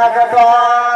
দেখা